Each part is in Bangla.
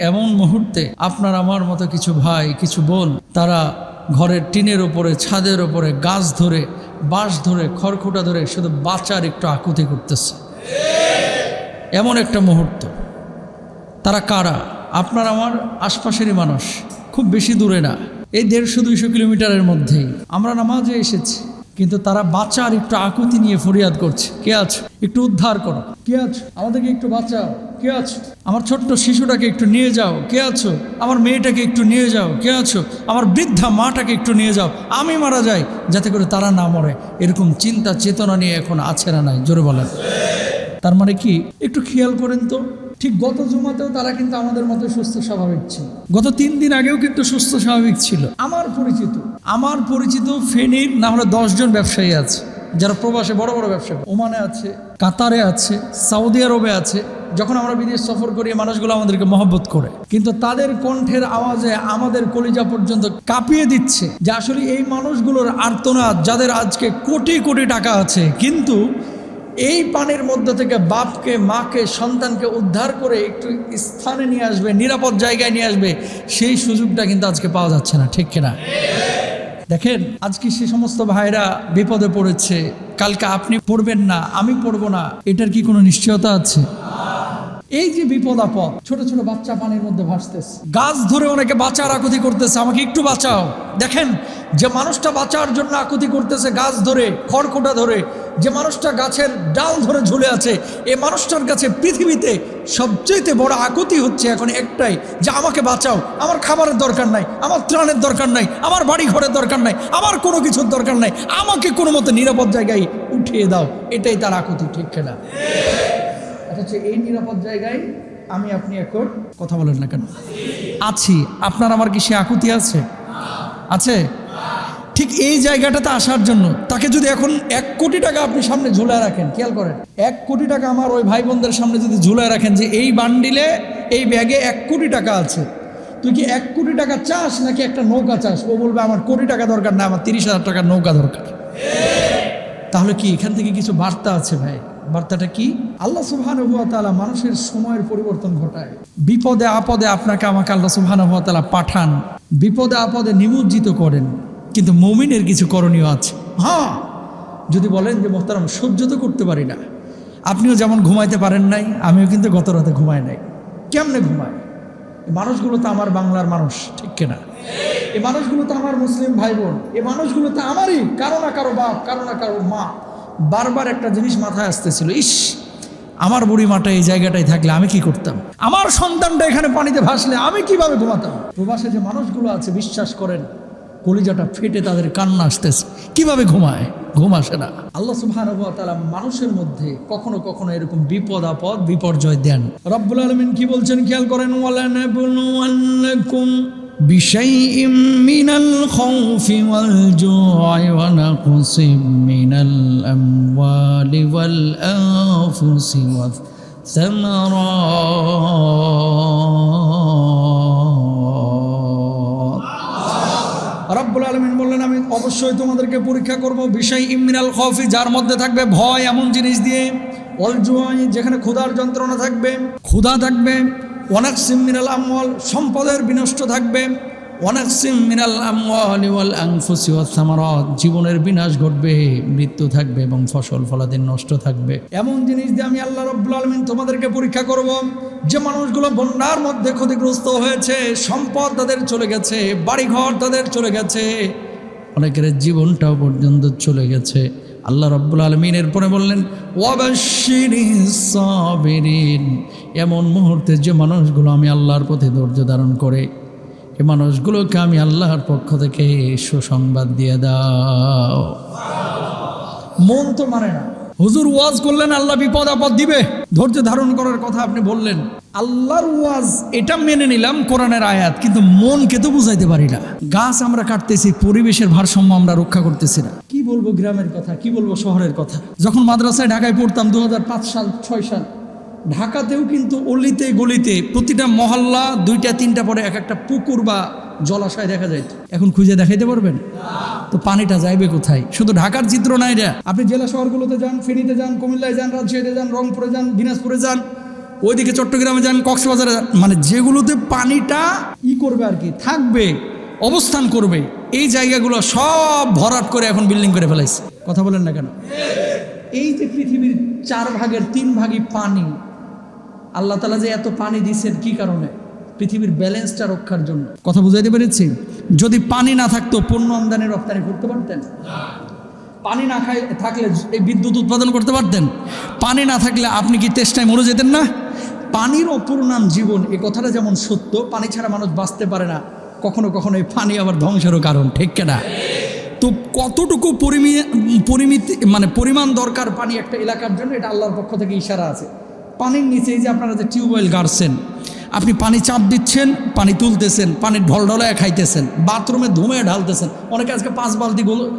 এমন মুহূর্তে আপনার আমার মতো কিছু ভাই, কিছু বোন, তারা ঘরের টিনের ওপরে ছাদের ওপরে গাছ ধরে, বাঁশ ধরে, খড়খুটা ধরে শুধু বাঁচার একটু আকুতি করতেছে। এমন একটা মুহূর্ত। তারা কারা? আপনার আমার আশপাশেরই মানুষ। খুব বেশি দূরে না। এই দেড়শো দুইশো কিলোমিটারের মধ্যেই। আমরা নামাজে এসেছি। কিন্তু তারা বাঁচার একটু আকুতি নিয়ে ফরিয়াদ করছে। কে আছো? একটু উদ্ধার করো। কে আছো? আমাদেরকে একটু বাঁচাও। কে আছো? আমার ছোট্ট শিশুটাকে একটু নিয়ে যাও। কে আছো? আমার মেয়েটাকে একটু নিয়ে যাও। কে আছো? আমার বৃদ্ধা মাটাকে একটু নিয়ে যাও। আমি মারা যাই, যাতে করে তারা না মরে। এরকম চিন্তা, চেতনা নিয়ে এখন আছে না নাই। জোরে বলেন। তার মানে কি? একটু খেয়াল করেন তো। ঠিক গত জুমাতেও তারা কিন্তু আমাদের মতো সুস্থ স্বাভাবিক ছিল। গত তিন দিন আগেও কিন্তু সুস্থ স্বাভাবিক ছিল। আমার পরিচিত আমার পরিচিত ফেনীর না হলে দশজন ব্যবসায়ী আছে, যারা প্রবাসে বড় বড় ব্যবসা ওমানে আছে, কাতারে আছে, সৌদি আরবে আছে, যখন আমরা বিদেশ সফর করি মানুষগুলো আমাদেরকে মহব্বত করে। কিন্তু তাদের কণ্ঠের আওয়াজে আমাদের কলিজা পর্যন্ত কাঁপিয়ে দিচ্ছে যে আসলে এই মানুষগুলোর আর্তনাদ, যাদের আজকে কোটি কোটি টাকা আছে, কিন্তু এই পানির মধ্যে থেকে বাপকে, মাকে, সন্তানকে উদ্ধার করে একটু স্থানে নিয়ে আসবে, নিরাপদ জায়গায় নিয়ে আসবে, সেই সুযোগটা কিন্তু আজকে পাওয়া যাচ্ছে না, ঠিক কিনা? দেখেন, আজকে সে সমস্ত ভাইরা বিপদে পড়েছে, কালকে আপনি পড়বেন না, আমি পড়ব না, এটার কি কোনো নিশ্চয়তা আছে? এই যে বিপদ আপদ, ছোট ছোট বাচ্চা পানির মধ্যে ভাসতেছে, গাছ ধরে অনেকে বাঁচার আকুতি করতেছে, আমাকে একটু বাঁচাও। দেখেন, যে মানুষটা বাঁচার জন্য আকুতি করতেছে গাছ ধরে খড়খোটা ধরে যে মানুষটা গাছের ডাল ধরে ঝুলে আছে, এ মানুষটার কাছে পৃথিবীতে সবচেয়ে বড় আকুতি হচ্ছে এখন একটাই, যে আমাকে বাঁচাও, আমার খাবারের দরকার নাই, আমার ত্রাণের দরকার নাই, আমার বাড়ি ঘরের দরকার নাই, আমার কোনো কিছুর দরকার নাই, আমাকে কোনো মতো নিরাপদ জায়গায় উঠিয়ে দাও, এটাই তার আকুতি, ঠিক কেনা? অথচ এই নিরাপদ জায়গায় আমি, আপনি এখন কথা বলেন না কেন? আছি, আপনার আমার কি সে আকুতি আছে? আছে? ঠিক এই জায়গাটাতে আসার জন্য তাকে যদি এখন এক কোটি টাকা আপনি সামনে ঝুলায় রাখেন, খেয়াল করেন, এক কোটি টাকা আমার ওই ভাই বোনদের সামনে যদি ঝুলায় রাখেন যে এই বান্ডিলে, এই ব্যাগে এক কোটি টাকা আছে, তুই কি এক কোটি টাকা চাস নাকি একটা নৌকা চাস? ও বলবে, আমার কোটি টাকা দরকার না, আমার তিরিশ হাজার টাকার নৌকা দরকার। তাহলে কি এখান থেকে কিছু বার্তা আছে ভাই? বার্তাটা কি? আল্লাহ সুবহান মানুষের সময়ের পরিবর্তন ঘটায়। বিপদে আপদে আপনাকে আমাকে আল্লাহ সুবহান পাঠান, বিপদে আপদে নিমজ্জিত করেন। কিন্তু মমিনের কিছু করণীয় আছে। হ্যাঁ যদি বলেন যে মোহতারাম, সহ্য তো করতে পারি না। আপনিও যেমন ঘুমাইতে পারেন নাই, আমিও কিন্তু গত রাতে ঘুমাই নাই। কেমনে এই মানুষগুলো তো আমার বাংলার মানুষ, ঠিক কিনা? এই মানুষগুলো তো আমার মুসলিম ভাই বোন এই মানুষগুলো তো আমারই, কারও না কারও বাপ, কারও না কারও মা। বারবার একটা জিনিস মাথায় আসতেছিল, ইস, আমার বুড়ি মাটা এই জায়গাটায় থাকলে আমি কি করতাম? আমার সন্তানটা এখানে পানিতে ভাসলে আমি কীভাবে ঘুমাতাম? প্রবাসে যে মানুষগুলো আছে, বিশ্বাস করেন কলিজাটা ফেটে তাদের কান্না আসতেছে কিভাবে ঘুমায় ঘুম আসে না আল্লাহ সুবহানাহু ওয়া তাআলা মানুষের মধ্যে কখনো কখনো এরকম বিপদ আপদ বিপর্যয় দেন রব্বুল আলামিন কি বলছেন খেয়াল করেন ওয়ালা নাবলুওয়ান্নাকুম بشيء من الخوف والجوع ونقص من الأموال والأنفس والثمرات রব্বুল আলমিন বললেন, আমি অবশ্যই তোমাদেরকে পরীক্ষা করব বিষয় ইমিনাল খফি যার মধ্যে থাকবে ভয় এমন জিনিস দিয়ে। অলজুয়াই যেখানে ক্ষুধার যন্ত্রণা থাকবে, ক্ষুধা থাকবে অনেক সিমিনাল আমল সম্পদের বিনষ্ট থাকবে জীবনের বিনাশ ঘটবে, মৃত্যু থাকবে এবং ফসল ফলাদিন নষ্ট থাকবে। এমন জিনিস দিয়ে আমি আল্লাহ রব্বুল আলমিন তোমাদেরকে পরীক্ষা করব, যে মানুষগুলো বন্যার মধ্যে ক্ষতিগ্রস্ত হয়েছে, সম্পদ তাদের চলে গেছে, বাড়িঘর তাদের চলে গেছে, অনেকের জীবনটাও পর্যন্ত চলে গেছে। আল্লাহ রব্বুল আলমিন এরপরে বললেন এমন মুহূর্তে যে মানুষগুলো আমি আল্লাহর প্রতি ধৈর্য ধারণ করে এ মানুষগুলোকে আমি আল্লাহর পক্ষ থেকে সুসংবাদ দিয়ে দাও। মন তো মানে না। হুজুর ওয়াজ করলেন, আল্লাহ বিপদ আপদ দিবে। ধৈর্য ধারণ করার কথা আপনি বললেন। আল্লাহর ওয়াজ, এটা মেনে নিলাম কোরআনের আয়াত, কিন্তু মনকে তো বুঝাইতে পারি না। গাছ আমরা কাটতেছি, পরিবেশের ভারসাম্য আমরা রক্ষা করতেছি না। কি বলব গ্রামের কথা, কি বলব শহরের কথা? যখন মাদ্রাসায় ঢাকায় পড়তাম দু হাজার পাঁচ সাল, ছয় সাল ঢাকাতেও কিন্তু অলিতে গলিতে প্রতিটা মহল্লা দুইটা, তিনটা পরে এক একটা পুকুর বা জলাশয় দেখা যায় এখন খুঁজে দেখাইতে পারবেন? তো পানিটা যাইবে কোথায়? শুধু ঢাকার চিত্র নাই রে। আপনি জেলা শহরগুলোতে যান, ফেনীতে যান, কুমিল্লায় যান, রাজশাহীতে যান, রংপুরে যান, দিনাজপুরে যান, ওইদিকে চট্টগ্রামে যান, কক্সবাজারে যান মানে যেগুলোতে পানিটা ই করবে আর কি, থাকবে, অবস্থান করবে, এই জায়গাগুলো সব ভরাট করে এখন বিল্ডিং করে ফেলাইছে। কথা বলেন না কেন? এই যে পৃথিবীর চার ভাগের তিন ভাগই পানি আল্লাহ তালা যে এত পানি দিচ্ছেন কি কারণে? পৃথিবীর ব্যালেন্সটা রক্ষার জন্য। কথা বুঝাইতে পেরেছি? যদি পানি না থাকতো, পণ্য আমদানি রপ্তানি করতে পারতেন? পানি না খাই, থাকলে এই বিদ্যুৎ উৎপাদন করতে পারতেন? পানি না থাকলে আপনি কি তেষ্টায় মরে যেতেন না? পানির অপর নাম জীবন, এই কথাটা যেমন সত্য, পানি ছাড়া মানুষ বাঁচতে পারে না। কখনো কখনো এই পানি আবার ধ্বংসেরও কারণ, ঠিক কেনা? তো কতটুকু পরিমি, পরিমিতি মানে পরিমাণ দরকার পানি একটা এলাকার জন্য, এটা আল্লাহর পক্ষ থেকে ইশারা আছে। পানির নিচে যে আপনারা যে টিউবওয়েল গাড়ছেন, আপনি পানি চাপ দিচ্ছেন, পানি তুলতেছেন পানি ঢলঢলায় খাইতেছেন, বাথরুমে ধুমে ঢালতেছেন, অনেকে আজকে পাঁচ বালতি গোল-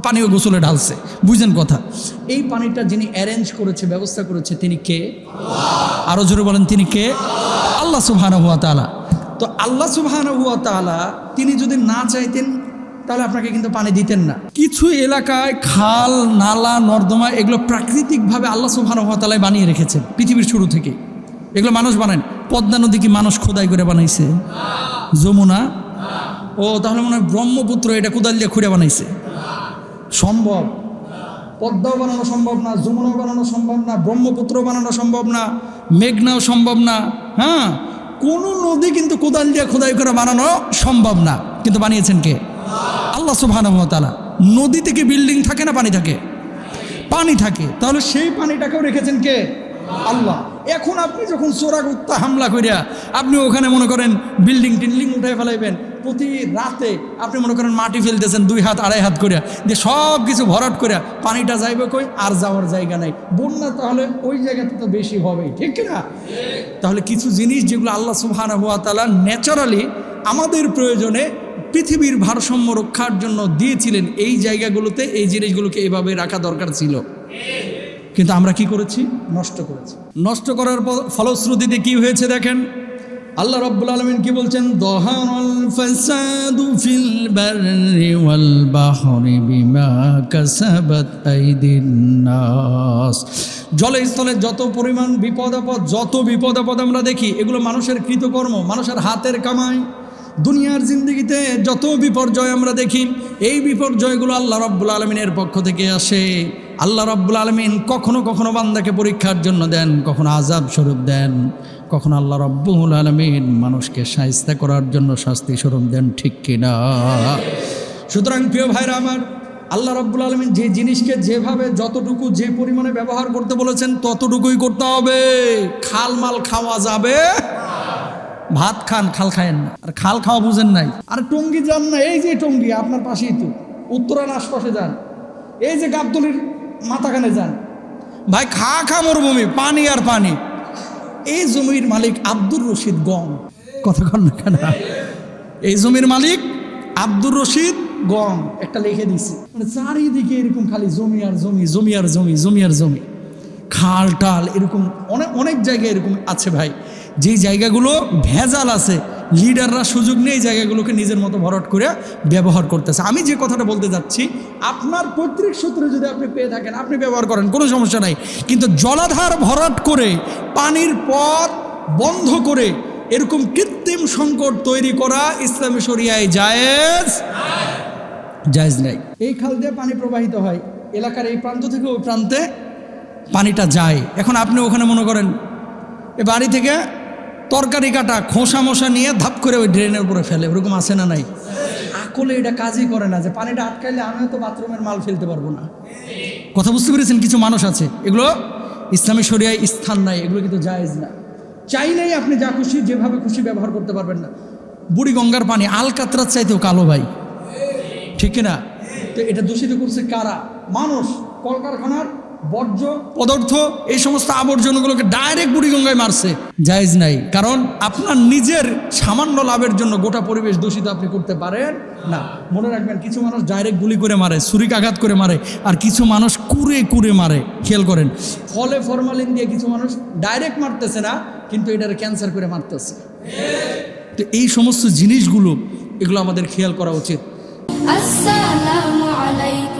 পানিও গোসলে ঢালছে, বুঝেন কথা। এই পানিটা যিনি অ্যারেঞ্জ করেছে, ব্যবস্থা করেছে, তিনি কে? আরও জোরে বলেন, তিনি কে? আল্লাহ। সুবহানাহু হুয়া তালা তো আল্লাহ সুবহানাহু হুয়া তালা তিনি যদি না চাইতেন তাহলে আপনাকে কিন্তু পানি দিতেন না। কিছু এলাকায় খাল, নালা, নর্দমা এগুলো প্রাকৃতিকভাবে আল্লাহ সুবহানাহু ওয়া বানিয়ে রেখেছেন পৃথিবীর শুরু থেকে। এগুলো মানুষ বানায় পদ্মা নদী কি মানুষ খোদাই করে বানাইছে? যমুনা? ও, তাহলে মনে হয় ব্রহ্মপুত্র এটা কোদাল দিয়ে খুঁড়ে বানাইছে। সম্ভব। পদ্মাও বানানো সম্ভব না, যমুনাও বানানো সম্ভব না ব্রহ্মপুত্র বানানো সম্ভব না, মেঘনাও সম্ভব না হ্যাঁ? কোনো নদী কিন্তু কোদাল দিয়ে খোদাই করে বানানো সম্ভব না। কিন্তু বানিয়েছেন কে? আল্লাহ তাআলা নদী থেকে বিল্ডিং থাকে না পানি থাকে? পানি থাকে। তাহলে সেই পানিটাকেও রেখেছেন কে? আল্লাহ। এখন আপনি যখন চোরা চোরাগুত্তা হামলা করিয়া আপনি ওখানে মনে করেন বিল্ডিং টিল্ডিং উঠে ফেলাইবেন, প্রতি রাতে আপনি মনে করেন মাটি ফেলতেছেন দুই হাত, আড়াই হাত করিয়া দিয়ে সব কিছু ভরাট করিয়া পানিটা যাইবে কই? আর যাওয়ার জায়গা নাই। বন্যা তাহলে ওই জায়গাতে তো বেশি হবেই, ঠিক না তাহলে কিছু জিনিস যেগুলো আল্লাহ সুবহানাহু ওয়া তাআলা ন্যাচারালি আমাদের প্রয়োজনে পৃথিবীর ভারসাম্য রক্ষার জন্য দিয়েছিলেন এই জায়গাগুলোতে এই জিনিসগুলোকে এভাবে রাখা দরকার ছিল। কিন্তু আমরা কি করেছি? নষ্ট করেছি। নষ্ট করার পর ফলশ্রুতিতে কি হয়েছে দেখেন? আল্লাহ রব্বুল আলমিন কি বলছেন? দহারল ফিল জলে স্থলে যত পরিমাণ বিপদ আপদ, যত বিপদ আপদ আমরা দেখি, এগুলো মানুষের কৃতকর্ম, মানুষের হাতের কামাই। দুনিয়ার জিন্দগিতে যত বিপর্যয় আমরা দেখি, এই বিপর্যয়গুলো আল্লাহ রব্বুল আলমিনের পক্ষ থেকে আসে। আল্লাহ রব্বুল আলমিন কখনো কখনো বান্দাকে পরীক্ষার জন্য দেন, কখনো আজাব স্বরূপ দেন, কখনো আল্লাহ রব্বুল আলমিন মানুষকে সাহিস্তা করার জন্য শাস্তি স্বরূপ দেন, ঠিক কিনা? সুতরাং প্রিয় ভাইরা আমার, আল্লাহ রব্বুল আলমিন যে জিনিসকে যেভাবে যতটুকু যে পরিমাণে ব্যবহার করতে বলেছেন, ততটুকুই করতে হবে। খালমাল খাওয়া যাবে। ভাত খান খাল খায়েন না। আর খাল খাওয়া বুঝেন নাই। আর টঙ্গি যান না এই যে টঙ্গি আপনার পাশেই তো। উত্তরায়ণ আশপাশে যান। এই যে গাবতলির মাথাখানে যান। ভাই খা খা মরুভূমি পানি আর পানি। এই জমির মালিক আব্দুর রশিদ গম। কথা কন না কেন? এই জমির মালিক আব্দুর রশিদ গম। একটা লিখে দিছি। মানে চারিদিকে এরকম খালি জমি আর জমি জমি আর জমি জমি আর জমি। খাল টাল এরকম অনেক অনেক জায়গায় এরকম আছে ভাই। যেই জায়গাগুলো ভেজাল আছে, লিডাররা সুযোগ নিয়ে এই জায়গাগুলোকে নিজের মতো ভরাট করে ব্যবহার করতেছে। আমি যে কথাটা বলতে যাচ্ছি, আপনার পৈতৃক সূত্রে যদি আপনি পেয়ে থাকেন, আপনি ব্যবহার করেন, কোনো সমস্যা নাই। কিন্তু জলাধার ভরাট করে, পানির পথ বন্ধ করে, এরকম কৃত্রিম সংকট তৈরি করা ইসলামী শরিয়ায় জায়েজ? জায়েজ নাই। এই খাল দিয়ে পানি প্রবাহিত হয়, এলাকার এই প্রান্ত থেকে ওই প্রান্তে পানিটা যায়। এখন আপনি ওখানে মনে করেন, এ বাড়ি থেকে তরকারি কাটা, খোসা মশা নিয়ে ধাপ করে ওই ড্রেনের উপরে ফেলে। ওরকম আছে না নাই? আকলে এটা কাজই করে না যে পানিটা আটকাইলে আমি হয়তো বাথরুমের মাল ফেলতে পারব না। কথা বুঝতে পেরেছেন? কিছু মানুষ আছে। এগুলো ইসলামী শরিয়ায় স্থান নাই, এগুলো কিন্তু জায়েজ না। চাইলেই আপনি যা খুশি, যেভাবে খুশি ব্যবহার করতে পারবেন না। বুড়ি গঙ্গার পানি, আলকাতরার চাইতেও কালো ভাই। ঠিক না তো এটা দূষিত করছে কারা? মানুষ। কলকারখানার বর্জ্য পদার্থ, এই সমস্ত আবর্জনাগুলোকে ডাইরেক্ট বুড়িগঙ্গায় মারছে। জায়জ নাই। কারণ আপনার নিজের সামান্য লাভের জন্য গোটা পরিবেশ দূষিত আপনি করতে পারেন না। মনে রাখবেন, কিছু মানুষ ডাইরেক্ট গুলি করে মারে ছুরিকাঘাত করে মারে, আর কিছু মানুষ কুড়ে কুড়ে মারে। খেয়াল করেন ফলে ফরমালিন দিয়ে কিছু মানুষ ডাইরেক্ট মারতেছে না, কিন্তু এটার ক্যান্সার করে মারতেছে। তো এই সমস্ত জিনিসগুলো, এগুলো আমাদের খেয়াল করা উচিত। আসসালামু আলাইকুম।